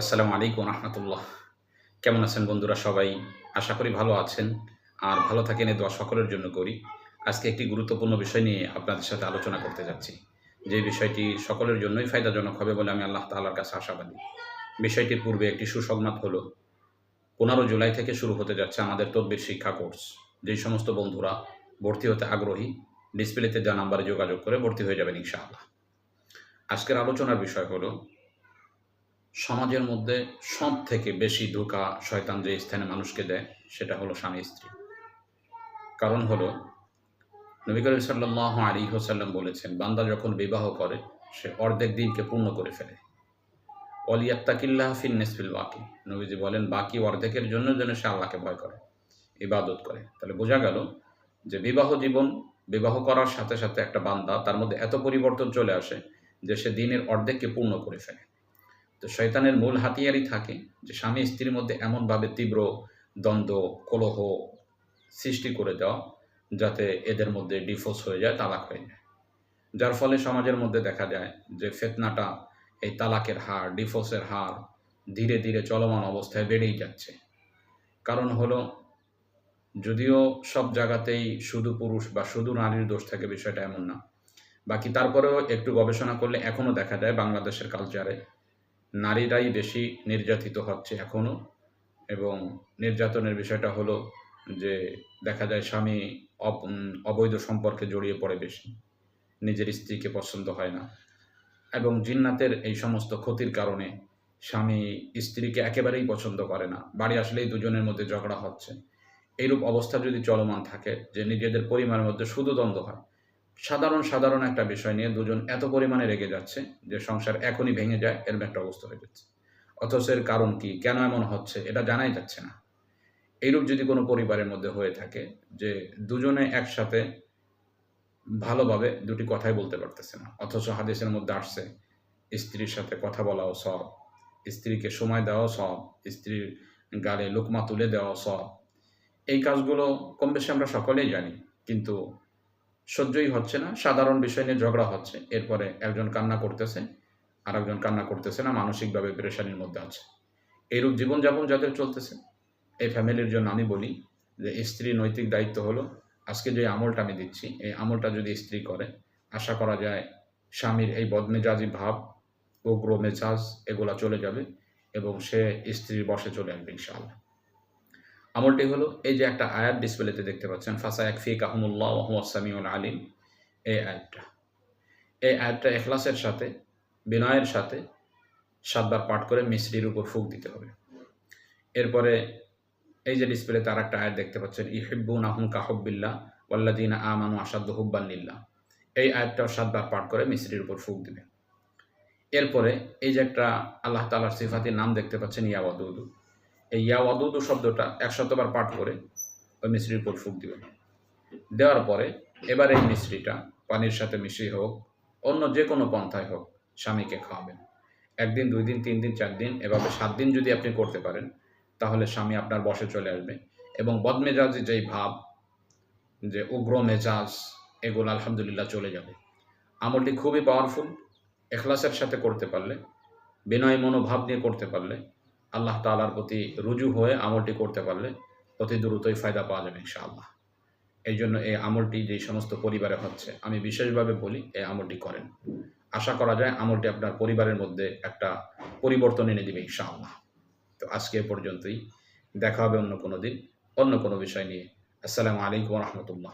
আসসালামু আলাইকুম রহমতুল্লাহ। কেমন আছেন বন্ধুরা সবাই? আশা করি ভালো আছেন আর ভালো থাকেন এ দোয়া সকলের জন্য করি। আজকে একটি গুরুত্বপূর্ণ বিষয় নিয়ে আপনাদের সাথে আলোচনা করতে যাচ্ছি। যে বিষয়টি সকলের জন্যই ফায়দাজনক হবে বলে আমি আল্লাহ তাআলার কাছে আশাবাদী। বিষয়টির পূর্বে একটি সুসংবাদ হলো, পনেরো জুলাই থেকে শুরু হতে যাচ্ছে আমাদের তদবির শিক্ষা কোর্স। যেই সমস্ত বন্ধুরা ভর্তি হতে আগ্রহী, ডিসপ্লেতে যা নাম্বারে যোগাযোগ করে ভর্তি হয়ে যাবেন ইনশাআল্লাহ। আজকের আলোচনার বিষয় হলো সমাজের মধ্যে সব থেকে বেশি ধোকা শয়তান যে স্থানে মানুষকে দেয়, সেটা হলো স্বামী স্ত্রী। কারণ হলো, নবী করিম সাল্লাহ আলী হোসাল্লাম বলেছেন, বান্দা যখন বিবাহ করে, সে অর্ধেক দিনকে পূর্ণ করে ফেলে। অলিয়াত্তাকিল্লাহ ফিন নেসফিল বাকি। নবীজি বলেন, বাকি অর্ধেকের জন্য যেন সে আল্লাহকে ভয় করে, ইবাদত করে। তাহলে বোঝা গেল যে বিবাহ জীবন, বিবাহ করার সাথে সাথে একটা বান্দা তার মধ্যে এত পরিবর্তন চলে আসে যে সে দিনের অর্ধেককে পূর্ণ করে ফেলে। তো শয়তানের মূল হাতিয়ারই থাকে যে স্বামী স্ত্রীর মধ্যে এমনভাবে তীব্র দ্বন্দ্ব, কলহ সৃষ্টি করে দেওয়া যাতে এদের মধ্যে ডিফোর্স হয়ে যায়, তালাক হয়ে যায়। যার ফলে সমাজের মধ্যে দেখা যায় যে ফেতনাটা এই তালাকের হার, ডিফোর্সের হার ধীরে ধীরে চলমান অবস্থায় বেড়েই যাচ্ছে। কারণ হলো, যদিও সব জায়গাতেই শুধু পুরুষ বা শুধু নারীর দোষ থাকে, বিষয়টা এমন না। বাকি তারপরেও একটু গবেষণা করলে এখনও দেখা যায় বাংলাদেশের কালচারে নারীরাই বেশি নির্যাতিত হচ্ছে এখনও এবং নির্যাতনের বিষয়টা হলো যে দেখা যায় স্বামী অবৈধ সম্পর্কে জড়িয়ে পড়ে বেশি। নিজের স্ত্রীকে পছন্দ হয় না। এবং জিন্নাতের এই সমস্ত ক্ষতির কারণে স্বামী স্ত্রীকে একেবারেই পছন্দ করে না। বাড়ি আসলেই দুজনের মধ্যে ঝগড়া হচ্ছে। এইরূপ অবস্থা যদি চলমান থাকে যে নিজেদের পরিমাণের মধ্যে শুধু দ্বন্দ্ব হয় সাধারণ সাধারণ একটা বিষয় নিয়ে দুজন এত পরিমাণে রেগে যাচ্ছে যে সংসার এখনই ভেঙে যায় এরম একটা অবস্থা হয়ে যাচ্ছে। অথচ এর কারণ কি, কেন এমন হচ্ছে, এটা জানাই যাচ্ছে না। এইরূপ যদি কোনো পরিবারের মধ্যে হয়ে থাকে যে দুজনে একসাথে ভালোভাবে দুটি কথাই বলতে পারতেছে না, অথচ হাদিসের মধ্যে আসছে, স্ত্রীর সাথে কথা বলাও সব, স্ত্রীকে সময় দেওয়াও সব, স্ত্রীর গালে লোকমা তুলে দেওয়াও সব। এই কাজগুলো কম বেশি আমরা সকলেই জানি, কিন্তু সহ্যই হচ্ছে না, সাধারণ বিষয় নিয়ে ঝগড়া হচ্ছে। এরপরে একজন কান্না করতেছে আর একজন কান্না করতেছে না, মানসিকভাবে প্রেশানির মধ্যে আছে। এইরূপ জীবনযাপন যাদের চলতেছে, এই ফ্যামিলির জন্য আমি বলি যে স্ত্রী নৈতিক দায়িত্ব হলো, আজকে যে আমলটা আমি দিচ্ছি, এই আমলটা যদি স্ত্রী করে, আশা করা যায় স্বামীর এই বদমেজাজি ভাব, উগ্র মেজাজ, এগুলা চলে যাবে এবং সে স্ত্রীর বসে চলে আসবে, ইনশাআল্লাহ। আমলটি হলো এই যে একটা আয়াত ডিসপ্লেতে দেখতে পাচ্ছেন ফাসা এক ফি কাহমুল্লাহ ওয়াসামিউল আলিম। এই আয়াতটা। এই আয়াতটা এখলাসের সাথে, বিনয়ের সাথে সাতবার পাঠ করে মিশ্রির উপর ফুক দিতে হবে। এরপরে এই যে ডিসপ্লেতে আর একটা আয়াত দেখতে পাচ্ছেন ইহিব্বুন আহম কাহব্বিল্লা ওয়াল্লাদিন আমানু আসাদ্দ হুব্বান্নিল্লা এই আয়াতটাও সাতবার পাঠ করে মিশ্রির উপর ফুক দিবে। এরপরে এই যে একটা আল্লাহ তালার সিফাতির নাম দেখতে পাচ্ছেন ইয়াওয়াদুদু এই ইয়াওয়াদুদু শব্দটা একশতবার পাঠ করে ওই মিশ্রির উপর ফুক দিবেন দেওয়ার পরে এবার এই মিশ্রিটা পানির সাথে মিশ্রি হোক, অন্য যে কোনো পন্থায় হোক স্বামীকে খাওয়াবেন। একদিন, দুই দিন, তিন দিন, চার দিন, এভাবে সাত দিন যদি আপনি করতে পারেন, তাহলে স্বামী আপনার বসে চলে আসবে এবং বদমেজাজি যেই ভাব, যে উগ্র মেজাজ, এগুলো আলহামদুলিল্লাহ চলে যাবে। আমলটি খুবই পাওয়ারফুল এখলাসের সাথে করতে পারলে, বিনয় মনোভাব নিয়ে করতে পারলে আল্লাহ তালার প্রতি রুজু হয়ে আমলটি করতে পারলে অতি দ্রুতই ফায়দা পাওয়া যাবে ইনশাআল্লাহ। এই জন্য এই আমলটি যেই সমস্ত পরিবারে হচ্ছে, আমি বিশেষভাবে বলি এই আমলটি করেন। আশা করা যায় আমলটি আপনার পরিবারের মধ্যে একটা পরিবর্তন এনে দিবে ইনশাআল্লাহ। তো আজকে পর্যন্তই। দেখা হবে অন্য কোনো দিন, অন্য কোনো বিষয় নিয়ে। আসসালামু আলাইকুম রহমতুল্লাহ।